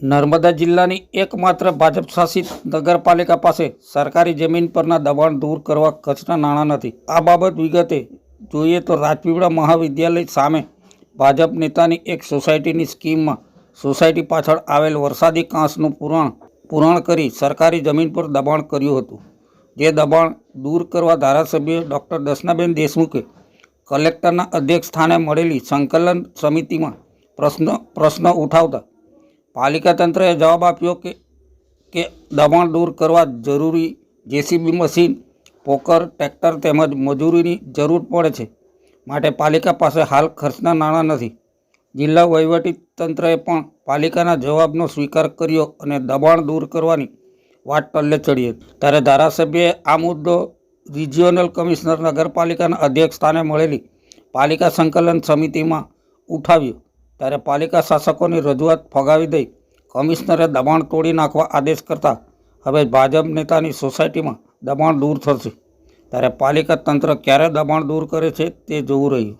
નર્મદા જિલ્લાની એકમાત્ર ભાજપ શાસિત નગરપાલિકા પાસે સરકારી જમીન પરના દબાણ દૂર કરવા કચ્છના નાણાં નથી. આ બાબત વિગતે જોઈએ તો રાજપીપળા મહાવિદ્યાલય સામે ભાજપ નેતાની એક સોસાયટીની સ્કીમમાં સોસાયટી પાછળ આવેલ વરસાદી કાંસનું પુરાણ પુરાણ કરી સરકારી જમીન પર દબાણ કર્યું હતું. જે દબાણ દૂર કરવા ધારાસભ્ય ડૉક્ટર દર્શનાબેન દેશમુખે કલેક્ટરના અધ્યક્ષ સ્થાને મળેલી સંકલન સમિતિમાં પ્રશ્ન પ્રશ્ન ઉઠાવતા પાલિકા તંત્રએ જવાબ આપ્યો કે કે દબાણ દૂર કરવા જરૂરી જેસીબી મશીન, પોકર, ટ્રેક્ટર તેમજ મજૂરીની જરૂર પડે છે. માટે પાલિકા પાસે હાલ ખર્ચના નાણાં નથી. જિલ્લા વહીવટી તંત્રએ પણ પાલિકાના જવાબનો સ્વીકાર કર્યો અને દબાણ દૂર કરવાની વાત ટલ્લે ચડી હતી. ત્યારે ધારાસભ્યએ આ મુદ્દો રિજિયોનલ કમિશનર નગરપાલિકાના અધ્યક્ષ સ્થાને મળેલી પાલિકા સંકલન સમિતિમાં ઉઠાવ્યો. ત્યારે પાલિકા શાસકોની રજૂઆત ફગાવી દઈ કમિશનરે દબાણ તોડી નાખવા આદેશ કરતા હવે ભાજપ નેતાની સોસાયટીમાં દબાણ દૂર થશે. ત્યારે પાલિકા તંત્ર ક્યારે દબાણ દૂર કરે છે તે જોવું રહ્યું.